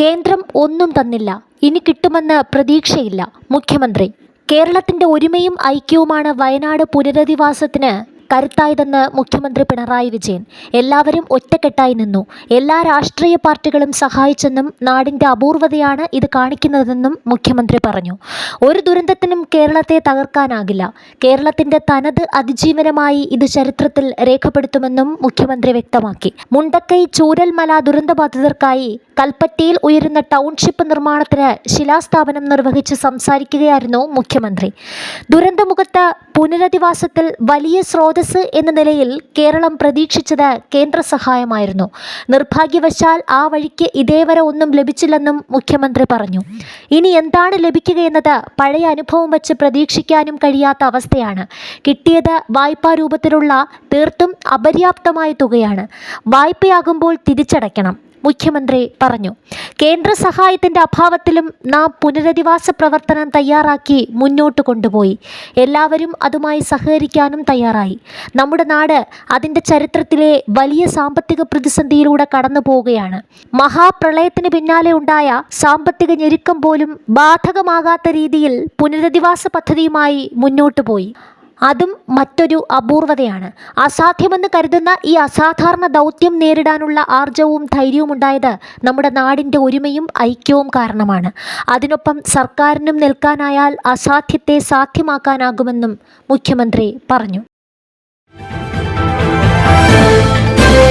കേന്ദ്രം ഒന്നും തന്നില്ല. ഇനി കിട്ടുമെന്ന് പ്രതീക്ഷയില്ല. മുഖ്യമന്ത്രി. കേരളത്തിന്റെ ഒരുമയും ഐക്യവുമാണ് വയനാട് പുനരധിവാസത്തിന് കരുത്തായതെന്ന് മുഖ്യമന്ത്രി പിണറായി വിജയൻ. എല്ലാവരും ഒറ്റക്കെട്ടായി നിന്നു. എല്ലാ രാഷ്ട്രീയ പാർട്ടികളും സഹായിച്ചെന്നും നാടിന്റെ അപൂർവതയാണ് ഇത് കാണിക്കുന്നതെന്നും മുഖ്യമന്ത്രി പറഞ്ഞു. ഒരു ദുരന്തത്തിനും കേരളത്തെ തകർക്കാനാകില്ല. കേരളത്തിന്റെ തനത് അതിജീവനമായി ഇത് ചരിത്രത്തിൽ രേഖപ്പെടുത്തുമെന്നും മുഖ്യമന്ത്രി വ്യക്തമാക്കി. മുണ്ടക്കൈ ചൂരൽമല ദുരന്തബാധിതർക്കായി കൽപ്പറ്റയിൽ ഉയരുന്ന ടൗൺഷിപ്പ് നിർമ്മാണത്തിന് ശിലാസ്ഥാപനം നിർവഹിച്ച് സംസാരിക്കുകയായിരുന്നു മുഖ്യമന്ത്രി. ദുരന്തമുഖത്ത് പുനരധിവാസത്തിൽ വലിയ സ്രോതസ് എന്ന നിലയിൽ കേരളം പ്രതീക്ഷിച്ചത് കേന്ദ്ര സഹായമായിരുന്നു. നിർഭാഗ്യവശാൽ ആ വഴിക്ക് ഇതേവരെ ഒന്നും ലഭിച്ചില്ലെന്നും മുഖ്യമന്ത്രി പറഞ്ഞു. ഇനി എന്താണ് ലഭിക്കുകയെന്നത് പഴയ അനുഭവം വെച്ച് പ്രതീക്ഷിക്കാനും കഴിയാത്ത അവസ്ഥയാണ്. കിട്ടിയത് വായ്പാ രൂപത്തിലുള്ള തീർത്തും അപര്യാപ്തമായ തുകയാണ്. വായ്പയാകുമ്പോൾ തിരിച്ചടയ്ക്കണം. മുഖ്യമന്ത്രി പറഞ്ഞു. കേന്ദ്ര സഹായത്തിന്റെ അഭാവത്തിലും നാം പുനരധിവാസ പ്രവർത്തനം തയ്യാറാക്കി മുന്നോട്ട് കൊണ്ടുപോയി. എല്ലാവരും അതുമായി സഹകരിക്കാനും തയ്യാറായി. നമ്മുടെ നാട് അതിന്റെ ചരിത്രത്തിലെ വലിയ സാമ്പത്തിക പ്രതിസന്ധിയിലൂടെ കടന്നു പോവുകയാണ്. മഹാപ്രളയത്തിന് പിന്നാലെ ഉണ്ടായ സാമ്പത്തിക ഞെരുക്കം പോലും ബാധകമാകാത്ത രീതിയിൽ പുനരധിവാസ പദ്ധതിയുമായി മുന്നോട്ട് പോയി. അതും മറ്റൊരു അപൂർവതയാണ്. അസാധ്യമെന്ന് കരുതുന്ന ഈ അസാധാരണ ദൗത്യം നേരിടാനുള്ള ആർജവും ധൈര്യവും ഉണ്ടായത് നമ്മുടെ നാടിന്റെ ഒരുമയും ഐക്യവും കാരണമാണ്. അതിനൊപ്പം സർക്കാരിനും നിൽക്കാനായാൽ അസാധ്യത്തെ സാധ്യമാക്കാനാകുമെന്നും മുഖ്യമന്ത്രി പറഞ്ഞു.